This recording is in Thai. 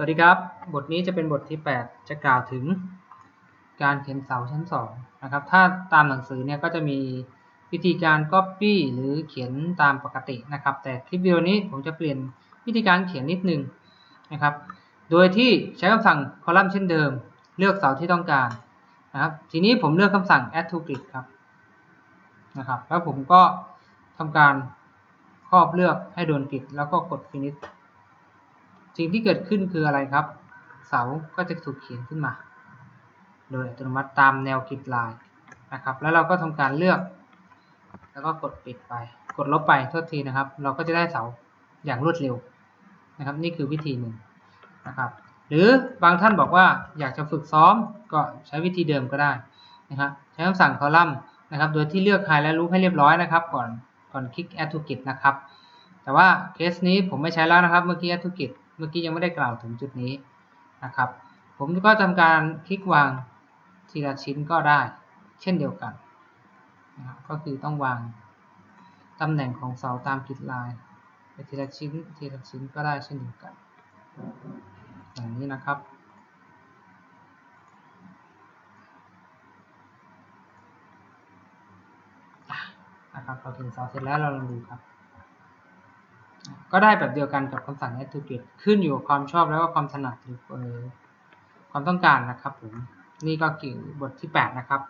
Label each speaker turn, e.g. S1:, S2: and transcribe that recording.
S1: สวัสดีครับ บทนี้จะเป็นบทที่ 8 จะกล่าวถึงการเขียนเสาชั้น2นะครับ ถ้าตามหนังสือเนี่ยก็จะมีวิธีการ Copy หรือเขียนตามปกตินะครับ แต่คลิปวิดีโอนี้ผมจะเปลี่ยนวิธีการเขียนนิดนึงนะครับ โดยที่ใช้คำสั่งคอลัมน์เช่นเดิม เลือกเสาที่ต้องการนะครับ ทีนี้ผมเลือกคำสั่ง add to grid ครับนะครับ แล้วผมก็ทำการครอบเลือกให้โดนกริดแล้วก็กด finish สิ่งที่เกิดขึ้นคืออะไรครับ เสาก็จะถูกเขียนขึ้นมา โดยอัตโนมัติตามแนวกริดลายนะครับ แล้วเราก็ทำการเลือก แล้วก็กดปิดไป กดลบไปโทษทีนะครับ เราก็จะได้เสาอย่างรวดเร็วนะครับ นี่คือวิธีหนึ่งนะครับ หรือบางท่านบอกว่าอยากจะฝึกซ้อมก็ใช้วิธีเดิมก็ได้นะครับใช้คำสั่งคอลัมน์นะครับ โดยที่เลือกไฮและรูปให้เรียบร้อยนะครับ ก่อนก่อนคลิก add to grid นะครับ แต่ว่าเคสนี้ผมไม่ใช้แล้วนะครับ เมื่อกี้ add to grid เมื่อกี้ยังไม่ได้กล่าวถึงจุดนี้นะครับ ผมก็ทำการคลิกวางทีละชิ้นก็ได้ เช่นเดียวกันนะครับก็คือต้องวางตำแหน่งของเสาตามกิดลายไปทีละชิ้นทีละชิ้นก็ได้เช่นเดียวกันอย่างนี้นะครับนะครับเราถึงเสาเสร็จแล้วเราลองดูครับ ก็ได้แบบเดียวกันกับคำสั่ง add to grid ขึ้นอยู่กับความชอบแล้วก็ความถนัดหรือเอ่อความต้องการนะครับผมนี่ก็คือบทที่ 8 นะครับ